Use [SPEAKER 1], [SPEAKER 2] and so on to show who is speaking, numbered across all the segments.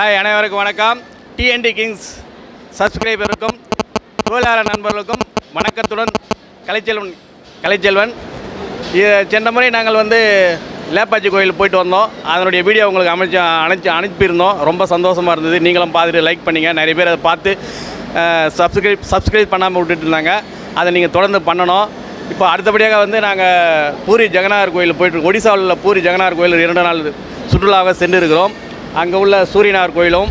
[SPEAKER 1] Hi அனைவருக்கும் வணக்கம். TNT Kings சப்ஸ்கிரைபருக்கும் தொழிலாளர் நண்பர்களுக்கும் வணக்கத்துடன் கலைச்செல்வன் கலைச்செல்வன். இது சென்ற முறை நாங்கள் வந்து லேப்பாச்சி கோயில் போயிட்டு வந்தோம். அதனுடைய வீடியோ உங்களுக்கு அமைச்சு அணைச்சி அனுப்பியிருந்தோம். ரொம்ப சந்தோஷமாக இருந்தது. நீங்களும் பார்த்துட்டு லைக் பண்ணிங்க. நிறைய பேர் அதை பார்த்து சப்ஸ்கிரைப் சப்ஸ்கிரைப் பண்ணாமல் விட்டுட்டு இருந்தாங்க. அதை நீங்கள் தொடர்ந்து பண்ணணும். இப்போ அடுத்தபடியாக வந்து நாங்கள் பூரி ஜெகநாதர் கோயில் போயிட்டு ஒடிசாவில் உள்ள பூரி ஜெகநாதர் கோயில் இரண்டு நாள் சுற்றுலாவாக சென்று இருக்கிறோம் அங்கே உள்ள சூரியனார் கோயிலும்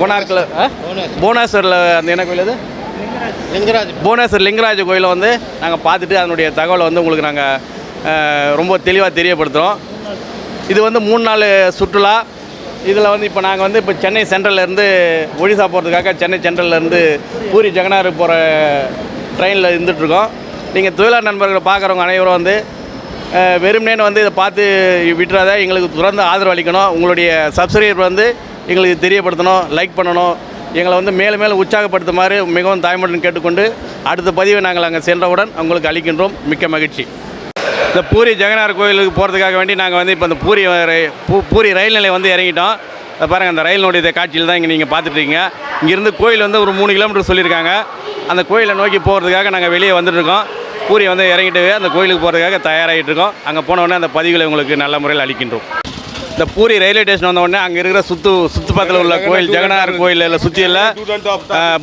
[SPEAKER 1] கொனார்க்கில் புவனேஸ்வரில் அந்த என்ன கோயில் அது?
[SPEAKER 2] லிங்கராஜ்.
[SPEAKER 1] புவனேஸ்வர் லிங்கராஜ கோயிலை வந்து நாங்கள் பார்த்துட்டு அதனுடைய தகவலை வந்து உங்களுக்கு நாங்கள் ரொம்ப தெளிவாக தெரியப்படுத்துகிறோம் இது வந்து மூணு நாள் சுற்றுலா. இதில் வந்து இப்போ நாங்கள் வந்து இப்போ சென்னை சென்ட்ரல்ல இருந்து ஒடிசா போகிறதுக்காக சென்னை சென்ட்ரல்ல இருந்து பூரி ஜெகநாதர் போகிற ட்ரெயினில் இருந்துகிட்ருக்கோம் நீங்கள் தொழிலாளர் நண்பர்களை பார்க்குறவங்க அனைவரும் வந்து வெறுமனேன்னு வந்து இதை பார்த்து விட்டுறாத எங்களுக்கு தொடர்ந்து ஆதரவு அளிக்கணும். உங்களுடைய சப்ஸ்கிரைபர் வந்து எங்களுக்கு தெரியப்படுத்தணும் லைக் பண்ணணும். எங்களை வந்து மேலும் மேலும் உற்சாகப்படுத்துமாறு மிகவும் தாய்மொழின்னு கேட்டுக்கொண்டு அடுத்த பதிவை நாங்கள் அங்கே சென்றவுடன் உங்களுக்கு அளிக்கின்றோம். மிக்க மகிழ்ச்சி. இந்த பூரி ஜெகநாதர் கோயிலுக்கு போகிறதுக்காக வேண்டி நாங்கள் வந்து இப்போ இந்த பூரி பூ- பூரி ரயில் நிலையம் வந்து இறங்கிட்டோம். அதை பாருங்கள் அந்த ரயிலினுடைய காட்சியில் தான் இங்கே நீங்கள் பார்த்துட்ருக்கீங்க இங்கேருந்து கோயில் வந்து ஒரு மூணு கிலோமீட்டர் சொல்லியிருக்காங்க. அந்த கோயிலை நோக்கி போகிறதுக்காக நாங்கள் வெளியே வந்துட்டுருக்கோம் பூரி வந்து இறங்கிட்டு அந்த கோயிலுக்கு போகிறதுக்காக தயாராகிட்டு இருக்கோம் அங்கே போனவுடனே அந்த பதிவுகளை உங்களுக்கு நல்ல முறையில் அளிக்கின்றோம். இந்த பூரி ரயில்வே ஸ்டேஷன் வந்தவுடனே அங்கே இருக்கிற சுத்து சுற்றுப்பத்தில் உள்ள கோயில் ஜெகநாதர் இல்லை சுற்றியில்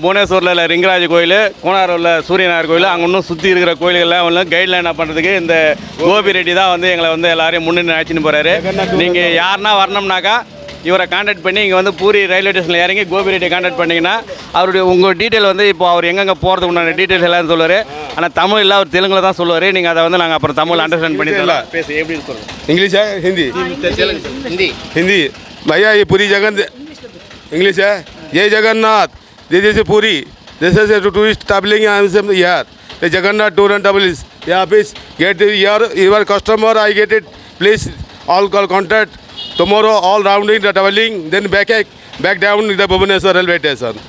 [SPEAKER 1] புவனேஸ்வரில் உள்ள ரிங்கராஜ் கோயில் கோனார் உள்ள சூரியநாதர் கோயில் அங்கே இன்னும் சுற்றி இருக்கிற கோயில்கள்லாம் ஒன்று கைட்லைனாக பண்ணுறதுக்கு இந்த கோபி ரெட்டி தான் வந்து எங்களை வந்து எல்லாரையும் முன்னின்று அழைச்சின்னு போகிறாரு நீங்கள் யாருன்னா வரணும்னாக்கா இவரை காண்டாக்ட் பண்ணி இங்கே வந்து பூரி ரயில்வே ஸ்டேஷனில் இறங்கி கோபி ரெட்டியை காண்டாக்ட் பண்ணிங்கன்னா அவருடைய உங்கள் டீட்டெயில் வந்து இப்போ அவர் எங்கெங்கே போகிறதுக்கு உண்டான டீட்டெயில்ஸ் எல்லாம் சொல்லுவார் ஆனால் தமிழ் இல்லை அவர் தெலுங்கில் தான் சொல்லுவார் நீங்கள் அதை வந்து நாங்கள் அப்புறம் தமிழ் அண்டர்ஸ்டாண்ட் பண்ணி தரலாம் பேசு எப்படி சொல்லுங்கள்
[SPEAKER 3] इंग्लिश है हिंदी
[SPEAKER 2] ஹிந்தி
[SPEAKER 3] हिंदी भैया ये पूरी जगन इंग्लिश है जय Jagannath this is Puri this is tourist travelling यार the Jagannath tour and travels यहाँ पे get your your customer I get it please all call contact Tomorrow all round in travelling then back एक back down in Bhubaneswar railway station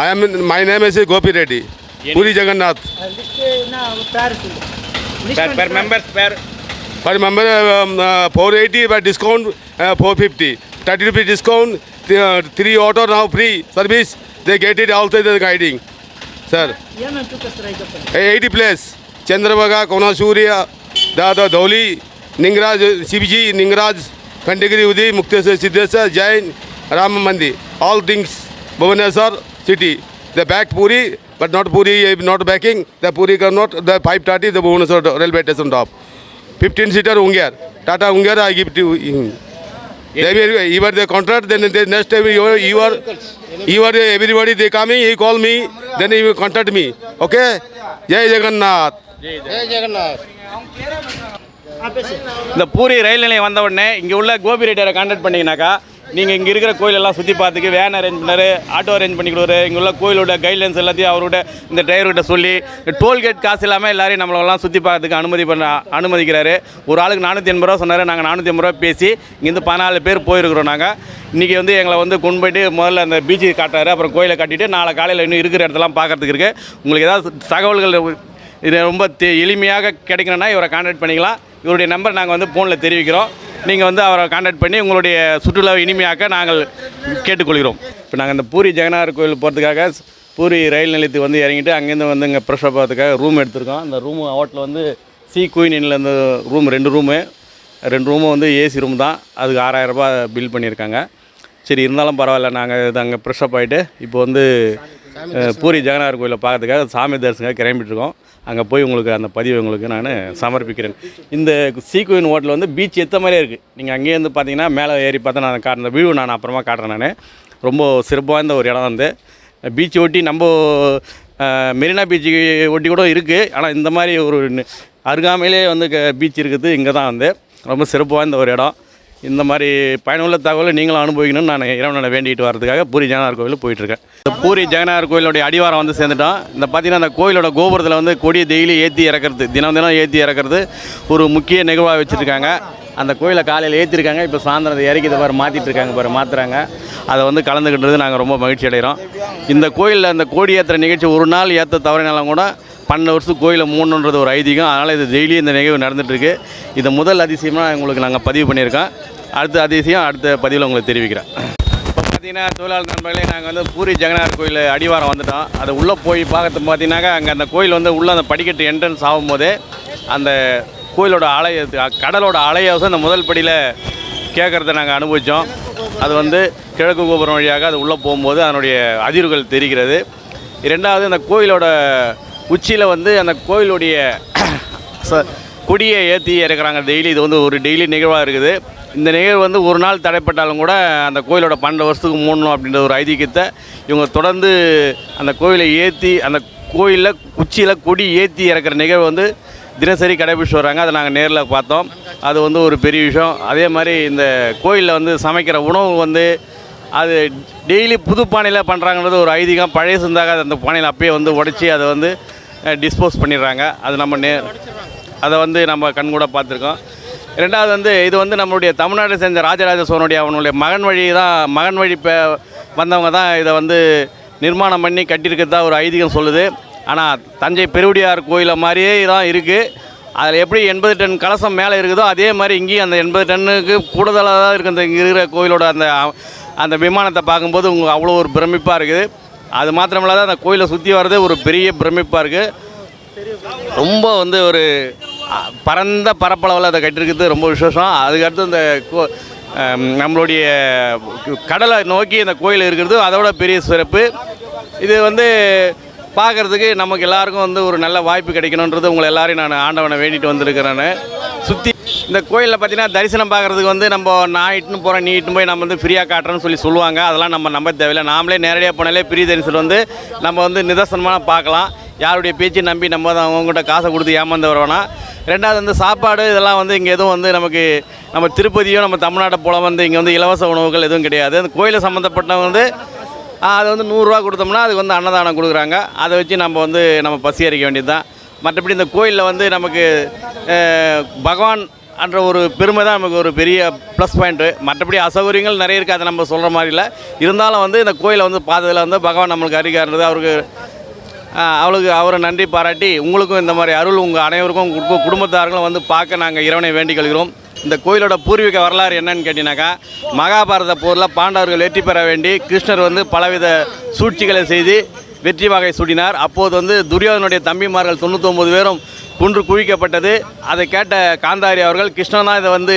[SPEAKER 3] I am my name is Gopi Reddy Puri Jagannath पर member four eighty पर discount four fifty thirty rupees discount three auto now free service they get it also guiding sir at place Chandrabhaga Konasurya दादा धौली निंगराज शिवजी निंगराज खंडगिरी उदय मुक्तेश्वर सिद्धेश्वर जैन राम मंदिर all things Bhubaneswar city the back Puri but not Puri not backing the Puri कर not the five thirty the Bhubaneswar railway station top fifteen seater उंगेर Tata उंगेर I gift your the contract then next time your your everybody they coming you call me then you contact me okay Jai Jagannath
[SPEAKER 2] Jai Jagannath
[SPEAKER 1] இந்த பூரி ரயில் நிலையம் வந்த உடனே இங்கே உள்ள Gopi ரெட்டியாரை contact பண்ணிங்கனாக்கா நீங்கள் இங்கே இருக்கிற கோயிலெல்லாம் சுற்றி பார்த்துக்கு வேன் அரேஞ்ச் பண்ணார் ஆட்டோ அரேஞ்ச் பண்ணி கொடுவாரு இங்கே உள்ள கோயிலோட கைட்லைன்ஸ் எல்லாத்தையும் அவரோட இந்த டிரைவர்கிட்ட சொல்லி டோல்கேட் காசு இல்லாமல் எல்லாரையும் நம்மளெல்லாம் சுற்றி பார்க்கறதுக்கு அனுமதி பண்ண அனுமதிக்கிறாரு. ஒரு ஆளுக்கு நானூற்றி எண்பது ரூபா சொன்னார் நாங்கள் நானூற்றி ஐம்பது ரூபா பேசி இங்கேருந்து பதினாலு பேர் போயிருக்கிறோம் நாங்கள் இன்றைக்கி வந்து எங்களை வந்து கொண்டு போயிட்டு முதல்ல அந்த பீச்சு காட்டுறாரு அப்புறம் கோயிலை காட்டிட்டு நாளை காலையில் இன்னும் இருக்கிற இடத்தெல்லாம் பார்க்கறதுக்கு இருக்குது உங்களுக்கு ஏதாவது தகவல்கள் இது ரொம்ப தெ- எளிமையாக கிடைக்கணும்னா இவரை கான்டாக்ட் பண்ணிக்கலாம். இவருடைய நம்பர் நாங்கள் வந்து ஃபோனில் தெரிவிக்கிறோம். நீங்கள் வந்து அவரை காண்டாக்ட் பண்ணி உங்களுடைய சுற்றுலாவை இனிமையாக்க நாங்கள் கேட்டுக்கொள்கிறோம். இப்போ நாங்கள் இந்த பூரி ஜெகநாதர் கோயில் போகிறதுக்காக பூரி ரயில் நிலையத்துக்கு வந்து இறங்கிட்டு அங்கேருந்து வந்து இங்கே ஃப்ரெஷ் போகிறதுக்காக ரூம் எடுத்திருக்கோம். அந்த ரூம் ஹோட்டலில் வந்து சி குயினில் இந்த ரூம் ரெண்டு ரூமு ரெண்டு ரூமும் வந்து ஏசி ரூம் தான். அதுக்கு ஆறாயிரம் ரூபாய் பில் பண்ணியிருக்காங்க. சரி இருந்தாலும் பரவாயில்ல நாங்கள் இது அங்கே ஃப்ரெஷ்அப் ஆகிட்டு இப்போ வந்து பூரி ஜெகநாதர் கோயிலை பார்க்கறதுக்காக சாமி தரிசனக்காக கிளம்பிட்டு இருக்கோம் அங்கே போய் உங்களுக்கு அந்த பதிவை உங்களுக்கு நான் சமர்ப்பிக்கிறேன். இந்த சீக்குயின் ஹோட்டல் வந்து பீச் எத்த மாதிரியே இருக்குது நீங்கள் அங்கேயே வந்து பார்த்தீங்கன்னா மேலே ஏறி பார்த்தா நான் காட்டுற வியூ நான் அப்புறமா காட்டுறேன் நான். ரொம்ப சிறப்பு வாய்ந்த ஒரு இடம் வந்து. பீச் ஒட்டி நம்ம மெரினா பீச்சு ஒட்டி கூட இருக்குது ஆனால் இந்த மாதிரி ஒரு அருகாமையிலே வந்து பீச் இருக்குது. இங்கே தான் வந்து. ரொம்ப சிறப்பு வாய்ந்த ஒரு இடம். இந்த மாதிரி பயனுள்ள தகவலை நீங்களும் அனுபவிக்கணும்னு நான் இறைவனை வேண்டிட்டு வரதுக்காக பூரி ஜெகநாதர் கோயிலில் போயிட்டுருக்கேன். இந்த பூரி ஜெகநாதர் கோயிலுடைய அடிவாரம் வந்து சேர்ந்துட்டோம். இந்த பார்த்தீங்கன்னா அந்த கோயிலோட கோபுரத்தில் வந்து கொடியை டெய்லி ஏற்றி இறக்கிறது தினம் தினம் ஏற்றி இறக்கிறது ஒரு முக்கிய நிகழ்வாக வச்சுருக்காங்க. அந்த கோயிலை காலையில் ஏற்றிருக்காங்க இப்போ சாயந்தரம் அதை இறக்கி இதை பாரு மாற்றிட்டு இருக்காங்க பாரு மாற்றுறாங்க அதை வந்து கலந்துக்கிட்டது நாங்கள் ரொம்ப மகிழ்ச்சி அடைகிறோம். இந்த கோயிலில் அந்த கோடி ஏற்றுற நிகழ்ச்சி ஒரு நாள் ஏற்ற தவறினாலும் கூட பன்னெண்டு வருஷத்துக்கு கோயிலை மூணுன்றது ஒரு ஐதீகம். அதனால் இது டெய்லி இந்த நிகழ்வு நடந்துகிட்ருக்கு இதை முதல் அதிசயமாக உங்களுக்கு நாங்கள் பதிவு பண்ணியிருக்கோம். அடுத்த அதிசயம் அடுத்த பதிவில் உங்களுக்கு தெரிவிக்கிறேன். இப்போ பார்த்தீங்கன்னா தொழிலாளர் நண்பர்களே நாங்கள் வந்து பூரி ஜெகநாதர் கோயில் அடிவாரம் வந்துட்டோம். அது உள்ளே போய் பார்க்கறது பார்த்தீங்கன்னாக்கா அங்கே அந்த கோயில் வந்து உள்ளே அந்த படிக்கட்டு என்ட்ரன்ஸ் ஆகும்போது அந்த கோயிலோட அலை கடலோட அலையோசம் அந்த முதல் படியில் கேட்குறத நாங்கள் அனுபவித்தோம் அது வந்து கிழக்கு கோபுரம் வழியாக அது உள்ளே போகும்போது அதனுடைய அதிர்வுகள் தெரிகிறது. ரெண்டாவது அந்த கோயிலோட உச்சியில் வந்து அந்த கோயிலுடைய ச- கொடியை ஏற்றி இறக்குறாங்க டெய்லி இது வந்து ஒரு டெய்லி நிகழ்வாக இருக்குது. இந்த நிகழ்வு வந்து ஒரு நாள் தடைப்பட்டாலும் கூட அந்த கோயிலோட பன்னெண்டு வருஷத்துக்கு மூடணும் அப்படின்ற ஒரு ஐதீகத்தை இவங்க தொடர்ந்து அந்த கோயிலை ஏற்றி அந்த கோயிலில் உச்சியில் கொடி ஏற்றி இறக்குற நிகழ்வு வந்து தினசரி கடைபிடிச்சு வராங்க அதை நாங்கள் நேரில் பார்த்தோம். அது வந்து ஒரு பெரிய விஷயம். அதே மாதிரி இந்த கோயிலில் வந்து சமைக்கிற உணவு வந்து அது டெய்லி புது பானையில் பண்ணுறாங்கன்றது ஒரு ஐதீகம். பழைய சிந்தாக அந்த பானையில் அப்பயே வந்து உடச்சி அதை வந்து டிஸ்போஸ் பண்ணிடுறாங்க. அது நம்ம நே அதை வந்து நம்ம கண்கூட பார்த்துருக்கோம். ரெண்டாவது வந்து இது வந்து நம்மளுடைய தமிழ்நாட்டை சேர்ந்த ராஜராஜ சோழனுடைய அவனுடைய மகன் வழி தான் மகன் வழி இப்போ வந்தவங்க தான் இதை வந்து நிர்மாணம் பண்ணி கட்டியிருக்கிறதா ஒரு ஐதீகம் சொல்லுது. ஆனால் தஞ்சை பெருவுடையார் கோயிலை மாதிரியே தான் இருக்குது அதில் எப்படி எண்பது டன் கலசம் மேலே இருக்குதோ அதே மாதிரி இங்கேயும் அந்த எண்பது டன்னுக்கு கூடுதலாக தான் இருக்குது அந்த இங்கே இருக்கிற கோயிலோட அந்த அந்த விமானத்தை பார்க்கும்போது உங்களுக்கு அவ்வளோ ஒரு பிரமிப்பாக இருக்குது. அது மாத்திரமில்லாத அந்த கோயிலை சுற்றி வர்றதே ஒரு பெரிய பிரமிப்பாக இருக்குது ரொம்ப வந்து ஒரு பரந்த பரப்பளவில் அதை கட்டியிருக்கிறது ரொம்ப விசேஷம். அதுக்கடுத்து இந்த கோ நம்மளுடைய கடலை நோக்கி இந்த கோயில் இருக்கிறது அதோட பெரிய சிறப்பு. இது வந்து பார்க்குறதுக்கு நமக்கு எல்லாருக்கும் வந்து ஒரு நல்ல வாய்ப்பு கிடைக்கணுன்றது உங்களை எல்லாரையும் நான் ஆண்டவனை வேண்டிட்டு வந்திருக்கிறேன் சுற்றி இந்த கோயிலில் பார்த்தீங்கன்னா தரிசனம் பார்க்குறதுக்கு வந்து நம்ம நான் இட்டுன்னு போகிறேன் நீ இட்டுன்னு போய் நம்ம வந்து ஃப்ரீயாக காட்டுறேன்னு சொல்லி சொல்லுவாங்க. அதெல்லாம் நம்ம நம்ப தேவையில்லை. நாமளே நேரடியாக போனாலே ஃப்ரீ தரிசனம் வந்து நம்ம வந்து நிதர்சனமாக பார்க்கலாம். யாருடைய பேச்சு நம்பி நம்ம தான் அவங்ககிட்ட காசை கொடுத்து ஏமாந்து வருவோன்னா ரெண்டாவது வந்து சாப்பாடு இதெல்லாம் வந்து இங்கே எதுவும் வந்து நமக்கு நம்ம திருப்பதியும் நம்ம தமிழ்நாட்டை போல வந்து இங்கே வந்து இலவச உணவுகள் எதுவும் கிடையாது. அந்த கோயிலை சம்மந்தப்பட்டவங்க வந்து அது வந்து நூறுரூவா கொடுத்தோம்னா அதுக்கு வந்து அன்னதானம் கொடுக்குறாங்க. அதை வச்சு நம்ம வந்து நம்ம பசி அறிக்க வேண்டியது தான் மற்றபடி இந்த கோயிலில் வந்து நமக்கு பகவான் என்ற ஒரு பெருமை தான் நமக்கு ஒரு பெரிய ப்ளஸ் பாயிண்ட்டு மற்றபடி அசௌகரியங்கள் நிறைய இருக்குது அதை நம்ம சொல்கிற மாதிரி இல்லை. இருந்தாலும் வந்து இந்த கோயிலை வந்து பார்த்ததில் வந்து பகவான் நம்மளுக்கு அறிக்காருன்றது அவருக்கு அவளுக்கு அவரை நன்றி பாராட்டி உங்களுக்கும் இந்த மாதிரி அருள் உங்கள் அனைவருக்கும் குடும்ப குடும்பத்தார்களும் வந்து பார்க்க நாங்கள் இறைவனை வேண்டிக் கொள்கிறோம். இந்த கோயிலோட பூர்வீக வரலாறு என்னன்னு கேட்டிங்கனாக்கா மகாபாரத போரில் பாண்டவர்கள் வெற்றி பெற வேண்டி கிருஷ்ணர் வந்து பலவித சூழ்ச்சிகளை செய்து வெற்றி வகை சூடினார். அப்போது வந்து துரியோதனுடைய தம்பிமார்கள் தொண்ணூத்தொம்பது பேரும் குன்று குவிக்கப்பட்டது. அதை கேட்ட காந்தாரி அவர்கள் கிருஷ்ணன் தான் இதை வந்து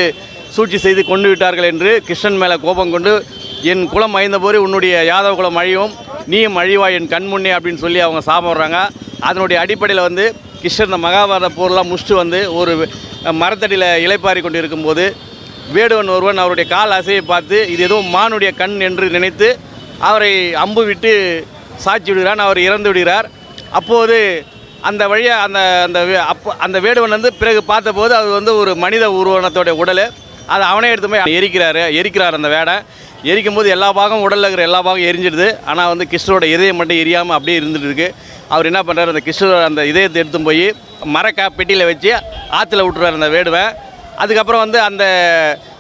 [SPEAKER 1] சூழ்ச்சி செய்து கொண்டு விட்டார்கள் என்று கிருஷ்ணன் மேலே கோபம் கொண்டு என் குலம் அழிந்தபோது உன்னுடைய யாதவ குலம் அழியும். நீயும் அழிவாய் என் கண் முன்னே அப்படின்னு சொல்லி அவங்க சாப்பிட்றாங்க அதனுடைய அடிப்படையில் வந்து கிருஷ்ணன் மகாபாரத போர்லாம் முடிச்சுட்டு வந்து ஒரு மரத்தடியில் இலைப்பாரி கொண்டு இருக்கும்போது வேடுவன் ஒருவன் அவருடைய கால் அசையை பார்த்து இது ஏதோ மானுடைய கண் என்று நினைத்து அவரை அம்பு விட்டு சாட்சி விடுகிறான். அவர் இறந்து விடுகிறார். அப்போது அந்த வழியாக அந்த அந்த வே- அப்போ அந்த வேடுவன் வந்து பிறகு பார்த்தபோது அது வந்து ஒரு மனித உருவனத்தோடைய உடல். அதை அவனே எடுத்து போய் எரிக்கிறாரு எரிக்கிறார் அந்த வேடை. எரிக்கும் போது எல்லா பாகம் உடலில் இருக்கிற எல்லா பாகம் எரிஞ்சிடுது. ஆனால் வந்து கிருஷ்ணரோட இதயம் மட்டும் எரியாமல் அப்படியே இருந்துட்டு இருக்கு. அவர் என்ன பண்ணுறாரு அந்த கிருஷ்ணரோட அந்த இதயத்தை எடுத்து போய் மரக்கா பெட்டியில் வச்சு ஆற்றுல விட்டுறாரு அந்த வேடுவை. அதுக்கப்புறம் வந்து அந்த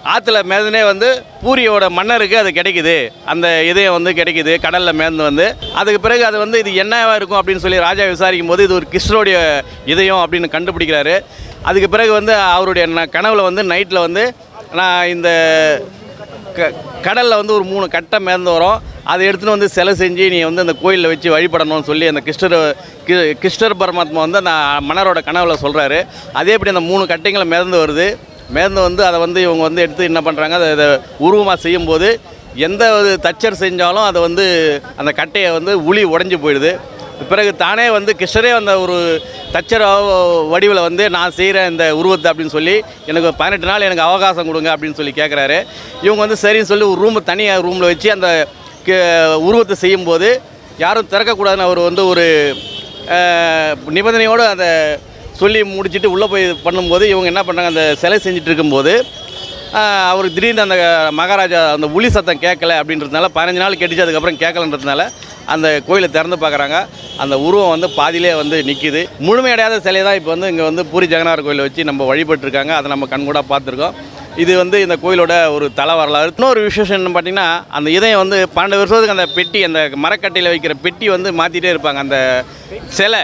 [SPEAKER 1] ஆற்றுல மேதனே வந்து பூரியோட மன்னருக்கு அது கிடைக்குது. அந்த இதயம் வந்து கிடைக்குது கடலில் மேந்து வந்து. அதுக்கு பிறகு அது வந்து இது என்னவாக இருக்கும் அப்படின்னு சொல்லி ராஜா விசாரிக்கும் போது இது ஒரு கிருஷ்ணருடைய இதயம் அப்படின்னு கண்டுபிடிக்கிறாரு. அதுக்கு பிறகு வந்து அவருடைய ந- கனவுல வந்து நைட்டில் வந்து நான் இந்த க கடலில் வந்து ஒரு மூணு கட்டை மேர்ந்து வரும். அதை எடுத்துன்னு வந்து சிலை செஞ்சு நீ வந்து அந்த கோயிலில் வச்சு வழிபடணும்னு சொல்லி அந்த கிருஷ்ணர் கி- கிருஷ்ணர் பரமாத்மா வந்து அந்த மன்னரோட கனவுல சொல்கிறாரு அதே இப்படி அந்த மூணு கட்டைங்களை மிதந்து வருது. மிதந்து வந்து அதை வந்து இவங்க வந்து எடுத்து என்ன பண்ணுறாங்க அதை அதை உருவமாக செய்யும்போது எந்த ஒரு தச்சர் செஞ்சாலும் அதை வந்து அந்த கட்டையை வந்து உளி உடஞ்சி போயிடுது. பிறகு தானே வந்து கிருஷ்ணரே அந்த ஒரு தச்சர வடிவில் வந்து நான் செய்கிறேன் இந்த உருவத்தை அப்படின்னு சொல்லி எனக்கு ஒரு பதினெட்டு நாள் எனக்கு அவகாசம் கொடுங்க அப்படின்னு சொல்லி கேட்குறாரு. இவங்க வந்து சரின்னு சொல்லி ஒரு ரூம் தனியாக ரூமில் வச்சு அந்த உருவத்தை செய்யும்போது யாரும் திறக்கக்கூடாதுன்னு அவர் வந்து ஒரு நிபந்தனையோடு அதை சொல்லி முடிச்சுட்டு உள்ளே போய் பண்ணும்போது இவங்க என்ன பண்ணுறாங்க அந்த சிலை செஞ்சுட்டு இருக்கும்போது அவருக்கு அவர் திடீர்னு அந்த மகாராஜா அந்த உளி சத்தம் கேட்கல அப்படின்றதுனால பதினஞ்சு நாள் கெட்டுச்சு அதுக்கப்புறம் கேட்கலன்றதுனால அந்த கோயிலை திறந்து பார்க்குறாங்க. அந்த உருவம் வந்து பாதியிலே வந்து நிற்கிது முழுமையடையாத சிலையை தான் இப்போ வந்து இங்கே வந்து பூரி ஜெகநாதர் கோயிலை வச்சு நம்ம வழிபட்டுருக்காங்க. அதை நம்ம கண்கூடாக பார்த்துருக்கோம். இது வந்து இந்த கோயிலோட ஒரு தல வரலாறு. இன்னொரு விசேஷம் என்ன பார்த்தீங்கன்னா அந்த இதயம் வந்து பன்னெண்டு வருஷத்துக்கு அந்த பெட்டி அந்த மரக்கட்டையில் வைக்கிற பெட்டி வந்து மாற்றிட்டே இருப்பாங்க. அந்த சிலை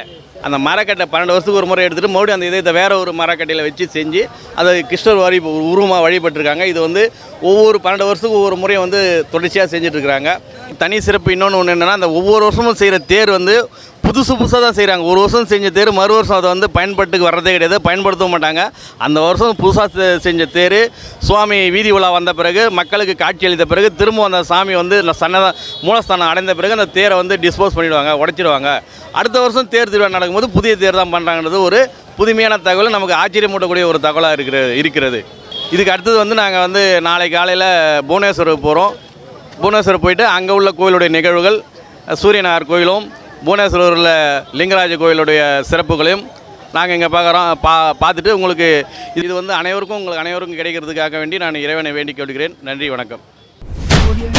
[SPEAKER 1] அந்த மரக்கட்டை பன்னெண்டு வருஷத்துக்கு ஒரு முறை எடுத்துகிட்டு மறுபடியும் அந்த இதயத்தை வேற ஒரு மரக்கட்டையில் வச்சு செஞ்சு அதை கிருஷ்ணர் வரி உருவமாக வழிபட்டிருக்காங்க. இது வந்து ஒவ்வொரு பன்னெண்டு வருஷத்துக்கு ஒவ்வொரு முறையும் வந்து தொடர்ச்சியாக செஞ்சுட்டு இருக்கிறாங்க. தனி சிறப்பு இன்னொன்று ஒன்று என்னென்னா அந்த ஒவ்வொரு வருஷமும் செய்கிற தேர் வந்து புதுசு புதுசாக தான் செய்கிறாங்க ஒரு வருஷம் செஞ்ச தேர் மறு வருஷம் அதை வந்து பயன்பட்டுக்கு வர்றதே கிடையாது. பயன்படுத்தவும் மாட்டாங்க. அந்த வருஷம் புதுசாக செஞ்ச தேர் சுவாமி வீதி உலா வந்த பிறகு மக்களுக்கு காட்சி அளித்த பிறகு திரும்ப அந்த சாமி வந்து சன்னத மூலஸ்தானம் அடைந்த பிறகு அந்த தேரை வந்து டிஸ்போஸ் பண்ணிடுவாங்க உடைச்சிடுவாங்க. அடுத்த வருஷம் தேர் திருவிழா நடக்கும்போது புதிய தேர் தான் பண்ணுறாங்கிறது ஒரு புதுமையான தகவல். நமக்கு ஆச்சரியமூட்டக்கூடிய ஒரு தகவலாக இருக்கிறது இருக்கிறது. இதுக்கு அடுத்தது வந்து நாங்கள் வந்து நாளை காலையில் புவனேஸ்வருக்கு போகிறோம் புவனேஸ்வர் போயிட்டு அங்கே உள்ள கோயிலுடைய நிகழ்வுகள் சூரியநகர் கோயிலும் புவனேஸ்வரில் லிங்கராஜ கோயிலுடைய சிறப்புகளையும் நாங்கள் இங்கே பார்க்குறோம் பா பார்த்துட்டு உங்களுக்கு இது வந்து அனைவருக்கும் உங்களுக்கு அனைவருக்கும் கிடைக்கிறதுக்காக வேண்டி நான் இறைவனை வேண்டிக் கொள்கிறேன். நன்றி வணக்கம்.
[SPEAKER 4] Audio